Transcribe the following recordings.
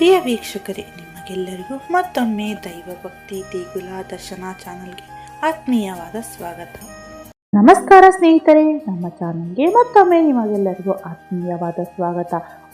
ಪ್ರಿಯ ವೀಕ್ಷಕರೇ, ನಿಮಗೆಲ್ಲರಿಗೂ ಮತ್ತೊಮ್ಮೆ ದೈವ ಭಕ್ತಿ, ದೇಗುಲ ದರ್ಶನ ಚಾನಲ್ಗೆ ಆತ್ಮೀಯವಾದ ಸ್ವಾಗತ. ನಮಸ್ಕಾರ ಸ್ನೇಹಿತರೆ, ನಮ್ಮ ಚಾನಲ್ಗೆ ಮತ್ತೊಮ್ಮೆ ನಿಮಗೆಲ್ಲರಿಗೂ ಆತ್ಮೀಯವಾದ ಸ್ವಾಗತ.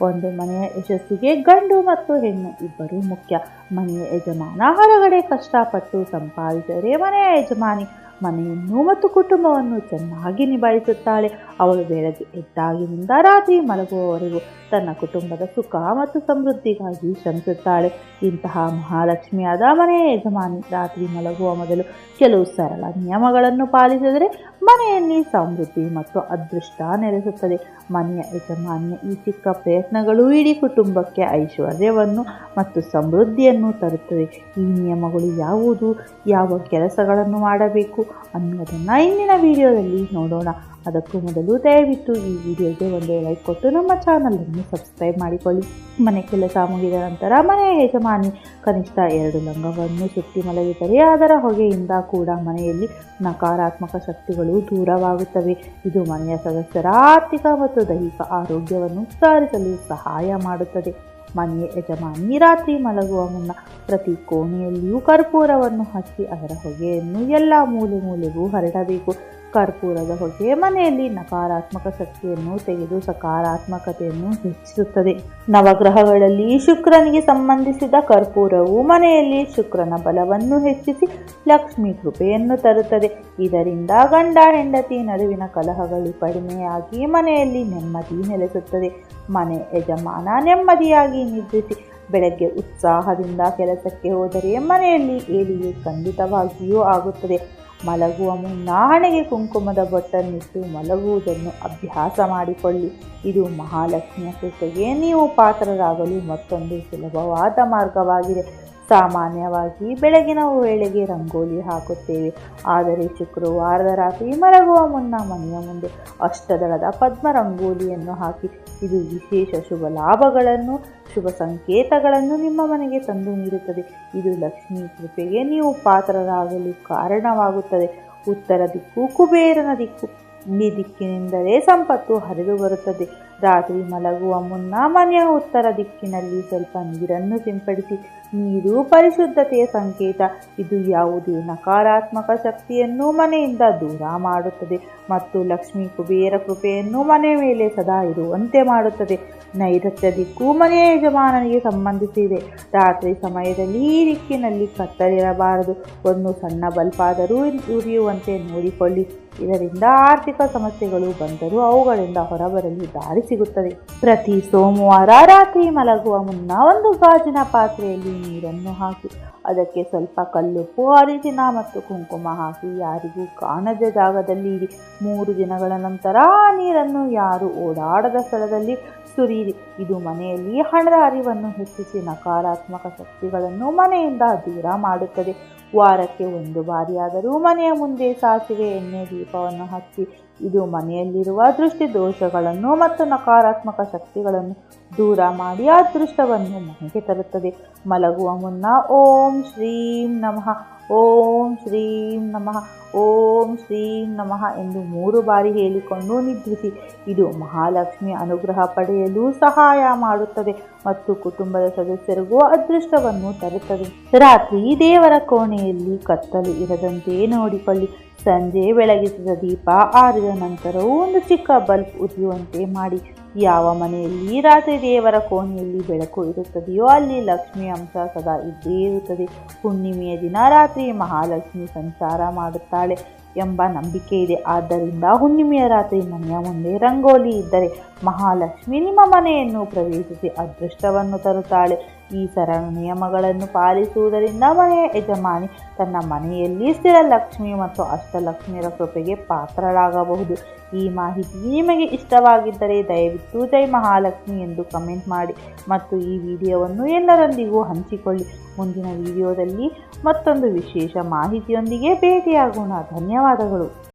ಒಂದು ಮನೆಯ ಯಶಸ್ಸಿಗೆ ಗಂಡು ಮತ್ತು ಹೆಣ್ಣು ಇಬ್ಬರು ಮುಖ್ಯ. ಮನೆಯ ಯಜಮಾನ ಹೊರಗಡೆ ಕಷ್ಟಪಟ್ಟು ಸಂಪಾದಿಸಿದರೆ ಮನೆಯ ಯಜಮಾನಿ ಮನೆಯನ್ನು ಮತ್ತು ಕುಟುಂಬವನ್ನು ಚೆನ್ನಾಗಿ ನಿಭಾಯಿಸುತ್ತಾಳೆ. ಅವಳು ಬೆಳಗ್ಗೆ ಎದ್ದಾಗಿನಿಂದ ರಾತ್ರಿ ಮಲಗುವವರೆಗೂ ತನ್ನ ಕುಟುಂಬದ ಸುಖ ಮತ್ತು ಸಮೃದ್ಧಿಗಾಗಿ ಶ್ರಮಿಸುತ್ತಾಳೆ. ಇಂತಹ ಮಹಾಲಕ್ಷ್ಮಿಯಾದ ಮನೆಯ ಯಜಮಾನಿ ರಾತ್ರಿ ಮಲಗುವ ಮೊದಲು ಕೆಲವು ಸರಳ ನಿಯಮಗಳನ್ನು ಪಾಲಿಸಿದರೆ ಮನೆಯಲ್ಲಿ ಸಮೃದ್ಧಿ ಮತ್ತು ಅದೃಷ್ಟ ನೆಲೆಸುತ್ತದೆ. ಮನೆಯ ಯಜಮಾನಿಯ ಈ ಚಿಕ್ಕ ಪ್ರಯತ್ನಗಳು ಇಡೀ ಕುಟುಂಬಕ್ಕೆ ಐಶ್ವರ್ಯವನ್ನು ಮತ್ತು ಸಮೃದ್ಧಿಯನ್ನು ತರುತ್ತದೆ ಈ ನಿಯಮಗಳು ಯಾವುದು? ಯಾವ ಕೆಲಸಗಳನ್ನು ಮಾಡಬೇಕು? ಅನ್ನೋದನ್ನು ಇಂದಿನ ವಿಡಿಯೋದಲ್ಲಿ ನೋಡೋಣ. ಅದಕ್ಕೂ ಮೊದಲು ದಯವಿಟ್ಟು ಈ ವಿಡಿಯೋಗೆ ಒಂದು ಲೈಕ್ ಕೊಟ್ಟು ನಮ್ಮ ಚಾನಲನ್ನು ಸಬ್ಸ್ಕ್ರೈಬ್ ಮಾಡಿಕೊಳ್ಳಿ. ಮನೆ ಕೆಲಸ ಮುಗಿದ ನಂತರ ಮನೆಯ ಯಜಮಾನಿ ಕನಿಷ್ಠ ಎರಡು ಲಂಗವನ್ನು ಸುತ್ತಿ ಮಲಗಿದರೆ ಅದರ ಹೊಗೆಯಿಂದ ಕೂಡ ಮನೆಯಲ್ಲಿ ನಕಾರಾತ್ಮಕ ಶಕ್ತಿಗಳು ದೂರವಾಗುತ್ತವೆ. ಇದು ಮನೆಯ ಸದಸ್ಯರ ಆರ್ಥಿಕ ಮತ್ತು ದೈಹಿಕ ಆರೋಗ್ಯವನ್ನು ಸುಧಾರಿಸಲು ಸಹಾಯ ಮಾಡುತ್ತದೆ. ಮನೆಯ ಯಜಮಾನಿ ರಾತ್ರಿ ಮಲಗುವ ಮುನ್ನ ಪ್ರತಿ ಕೋಣೆಯಲ್ಲಿಯೂ ಕರ್ಪೂರವನ್ನು ಹಚ್ಚಿ ಅದರ ಹೊಗೆಯನ್ನು ಎಲ್ಲ ಮೂಲೆ ಮೂಲೆಗೂ ಹರಡಬೇಕು. ಕರ್ಪೂರದ ಹೊಗೆ ಮನೆಯಲ್ಲಿ ನಕಾರಾತ್ಮಕ ಶಕ್ತಿಯನ್ನು ತೆಗೆದು ಸಕಾರಾತ್ಮಕತೆಯನ್ನು ಹೆಚ್ಚಿಸುತ್ತದೆ. ನವಗ್ರಹಗಳಲ್ಲಿ ಶುಕ್ರನಿಗೆ ಸಂಬಂಧಿಸಿದ ಕರ್ಪೂರವು ಮನೆಯಲ್ಲಿ ಶುಕ್ರನ ಬಲವನ್ನು ಹೆಚ್ಚಿಸಿ ಲಕ್ಷ್ಮಿ ಕೃಪೆಯನ್ನು ತರುತ್ತದೆ. ಇದರಿಂದ ಗಂಡ ಹೆಂಡತಿ ನಡುವಿನ ಕಲಹಗಳು ಕಡಿಮೆಯಾಗಿ ಮನೆಯಲ್ಲಿ ನೆಮ್ಮದಿ ನೆಲೆಸುತ್ತದೆ. ಮನೆ ಯಜಮಾನ ನೆಮ್ಮದಿಯಾಗಿ ನಿದ್ರಿಸಿ ಬೆಳಗ್ಗೆ ಉತ್ಸಾಹದಿಂದ ಕೆಲಸಕ್ಕೆ ಹೋದರೆ ಮನೆಯಲ್ಲಿ ಏಳಿಗೆ ಖಂಡಿತವಾಗಿಯೂ ಆಗುತ್ತದೆ. ಮಲಗುವ ಮುನ್ನಾಣೆಗೆ ಕುಂಕುಮದ ಬೊಟ್ಟನ್ನಿಟ್ಟು ಮಲಗುವುದನ್ನು ಅಭ್ಯಾಸ ಮಾಡಿಕೊಳ್ಳಿ. ಇದು ಮಹಾಲಕ್ಷ್ಮಿಯ ಕೃಪೆಗೆ ನೀವು ಪಾತ್ರರಾಗಲು ಮತ್ತೊಂದು ಸುಲಭವಾದ ಮಾರ್ಗವಾಗಿದೆ. ಸಾಮಾನ್ಯವಾಗಿ ಬೆಳಗಿನ ವೇಳೆಗೆ ರಂಗೋಲಿ ಹಾಕುತ್ತೇವೆ. ಆದರೆ ಶುಕ್ರವಾರದ ರಾತ್ರಿ ಮಲಗುವ ಮುನ್ನ ಮನೆಯ ಮುಂದೆ ಅಷ್ಟದಳದ ಪದ್ಮ ರಂಗೋಲಿಯನ್ನು ಹಾಕಿ, ಇದು ವಿಶೇಷ ಶುಭ ಲಾಭಗಳನ್ನು, ಶುಭ ಸಂಕೇತಗಳನ್ನು ನಿಮ್ಮ ಮನೆಗೆ ತಂದು ನೀಡುತ್ತದೆ. ಇದು ಲಕ್ಷ್ಮೀ ಕೃಪೆಗೆ ನೀವು ಪಾತ್ರರಾಗಲು ಕಾರಣವಾಗುತ್ತದೆ. ಉತ್ತರ ದಿಕ್ಕು, ಕುಬೇರನ ದಿಕ್ಕು ಈ ದಿಕ್ಕಿನಿಂದಲೇ ಸಂಪತ್ತು ಹರಿದು ಬರುತ್ತದೆ. ರಾತ್ರಿ ಮಲಗುವ ಮುನ್ನ ಮನೆಯ ಉತ್ತರ ದಿಕ್ಕಿನಲ್ಲಿ ಸ್ವಲ್ಪ ನೀರನ್ನು ಸಿಂಪಡಿಸಿ ನೀರು ಪರಿಶುದ್ಧತೆಯ ಸಂಕೇತ. ಇದು ಯಾವುದೇ ನಕಾರಾತ್ಮಕ ಶಕ್ತಿಯನ್ನು ಮನೆಯಿಂದ ದೂರ ಮಾಡುತ್ತದೆ ಮತ್ತು ಲಕ್ಷ್ಮೀ ಕುಬೇರ ಕೃಪೆಯನ್ನು ಮನೆ ಮೇಲೆ ಸದಾ ಇರುವಂತೆ ಮಾಡುತ್ತದೆ. ನೈಋತ್ಯ ದಿಕ್ಕು ಮನೆಯ ಯಜಮಾನನಿಗೆ ಸಂಬಂಧಿಸಿದೆ. ರಾತ್ರಿ ಸಮಯದಲ್ಲಿ ಈ ದಿಕ್ಕಿನಲ್ಲಿ ಕತ್ತಲಿರಬಾರದು. ಒಂದು ಸಣ್ಣ ಬಲ್ಪಾದರೂ ಉರಿಯುವಂತೆ ನೋಡಿಕೊಳ್ಳಿ. ಇದರಿಂದ ಆರ್ಥಿಕ ಸಮಸ್ಯೆಗಳು ಬಂದರೂ ಅವುಗಳಿಂದ ಹೊರಬರಲು ದಾರಿ ಸಿಗುತ್ತದೆ. ಪ್ರತಿ ಸೋಮವಾರ ರಾತ್ರಿ ಮಲಗುವ ಮುನ್ನ ಒಂದು ಗಾಜಿನ ಪಾತ್ರೆಯಲ್ಲಿ ನೀರನ್ನು ಹಾಕಿ, ಅದಕ್ಕೆ ಸ್ವಲ್ಪ ಕಲ್ಲುಪ್ಪು ಅರಿಶಿನ ಮತ್ತು ಕುಂಕುಮ ಹಾಕಿ ಯಾರಿಗೂ ಕಾಣದ ಜಾಗದಲ್ಲಿ ಇಡಿ ಮೂರು ದಿನಗಳ ನಂತರ ಆ ನೀರನ್ನು ಯಾರು ಓಡಾಡದ ಸ್ಥಳದಲ್ಲಿ ಸುರಿಯಿರಿ. ಇದು ಮನೆಯಲ್ಲಿ ಹಣದ ಅರಿವನ್ನು ಹೆಚ್ಚಿಸಿ ನಕಾರಾತ್ಮಕ ಶಕ್ತಿಗಳನ್ನು ಮನೆಯಿಂದ ದೂರ ಮಾಡುತ್ತದೆ. ವಾರಕ್ಕೆ ಒಂದು ಬಾರಿಯಾದರೂ ಮನೆಯ ಮುಂದೆ ಸಾಸಿವೆ ಎಣ್ಣೆ ದೀಪವನ್ನು ಹಚ್ಚಿ ಇದು ಮನೆಯಲ್ಲಿರುವ ದೃಷ್ಟಿ ದೋಷಗಳನ್ನು ಮತ್ತು ನಕಾರಾತ್ಮಕ ಶಕ್ತಿಗಳನ್ನು ದೂರ ಮಾಡಿ ಅದೃಷ್ಟವನ್ನು ಮನೆಗೆ ತರುತ್ತದೆ. ಮಲಗುವ ಮುನ್ನ ಓಂ ಶ್ರೀಂ ನಮಃ, ಓಂ ಶ್ರೀಂ ನಮಃ, ಓಂ ಶ್ರೀಂ ನಮಃ ಎಂದು ಮೂರು ಬಾರಿ ಹೇಳಿಕೊಂಡು ನಿದ್ರಿಸಿ. ಇದು ಮಹಾಲಕ್ಷ್ಮಿ ಅನುಗ್ರಹ ಪಡೆಯಲು ಸಹಾಯ ಮಾಡುತ್ತದೆ ಮತ್ತು ಕುಟುಂಬದ ಸದಸ್ಯರಿಗೂ ಅದೃಷ್ಟವನ್ನು ತರುತ್ತದೆ. ರಾತ್ರಿ ದೇವರ ಕೋಣೆಯಲ್ಲಿ ಕತ್ತಲು ಇರದಂತೆ ನೋಡಿಕೊಳ್ಳಿ. ಸಂಜೆ ಬೆಳಗಿಸಿದ ದೀಪ ಆರಿದ ನಂತರವೂ ಒಂದು ಚಿಕ್ಕ ಬಲ್ಬ್ ಉರಿಯುವಂತೆ ಮಾಡಿ, ಯಾವ ಮನೆಯಲ್ಲಿ ರಾತ್ರಿ ದೇವರ ಕೋಣೆಯಲ್ಲಿ ಬೆಳಕು ಇರುತ್ತದೆಯೋ ಅಲ್ಲಿ ಲಕ್ಷ್ಮಿ ಅಂಶ ಸದಾ ಇದ್ದೇ ಇರುತ್ತದೆ. ಹುಣ್ಣಿಮೆಯ ದಿನ ರಾತ್ರಿ ಮಹಾಲಕ್ಷ್ಮಿ ಸಂಚಾರ ಮಾಡುತ್ತಾಳೆ ಎಂಬ ನಂಬಿಕೆ ಇದೆ. ಆದ್ದರಿಂದ ಹುಣ್ಣಿಮೆಯ ರಾತ್ರಿ ಮನೆಯ ಮುಂದೆ ರಂಗೋಲಿ ಇದ್ದರೆ ಮಹಾಲಕ್ಷ್ಮಿ ನಿಮ್ಮ ಮನೆಯನ್ನು ಪ್ರವೇಶಿಸಿ ಅದೃಷ್ಟವನ್ನು ತರುತ್ತಾಳೆ. ಈ ಸರಳ ನಿಯಮಗಳನ್ನು ಪಾಲಿಸುವುದರಿಂದ ಮನೆಯ ಯಜಮಾನಿ ತನ್ನ ಮನೆಯಲ್ಲಿ ಸ್ಥಿರ ಲಕ್ಷ್ಮಿ ಮತ್ತು ಅಷ್ಟಲಕ್ಷ್ಮಿಯರ ಕೃಪೆಗೆ ಪಾತ್ರರಾಗಬಹುದು. ಈ ಮಾಹಿತಿ ನಿಮಗೆ ಇಷ್ಟವಾಗಿದ್ದರೆ ದಯವಿಟ್ಟು ಜೈ ಮಹಾಲಕ್ಷ್ಮಿ ಎಂದು ಕಮೆಂಟ್ ಮಾಡಿ ಮತ್ತು ಈ ವಿಡಿಯೋವನ್ನು ಎಲ್ಲರೊಂದಿಗೂ ಹಂಚಿಕೊಳ್ಳಿ. ಮುಂದಿನ ವಿಡಿಯೋದಲ್ಲಿ ಮತ್ತೊಂದು ವಿಶೇಷ ಮಾಹಿತಿಯೊಂದಿಗೆ ಭೇಟಿಯಾಗೋಣ. ಧನ್ಯವಾದಗಳು.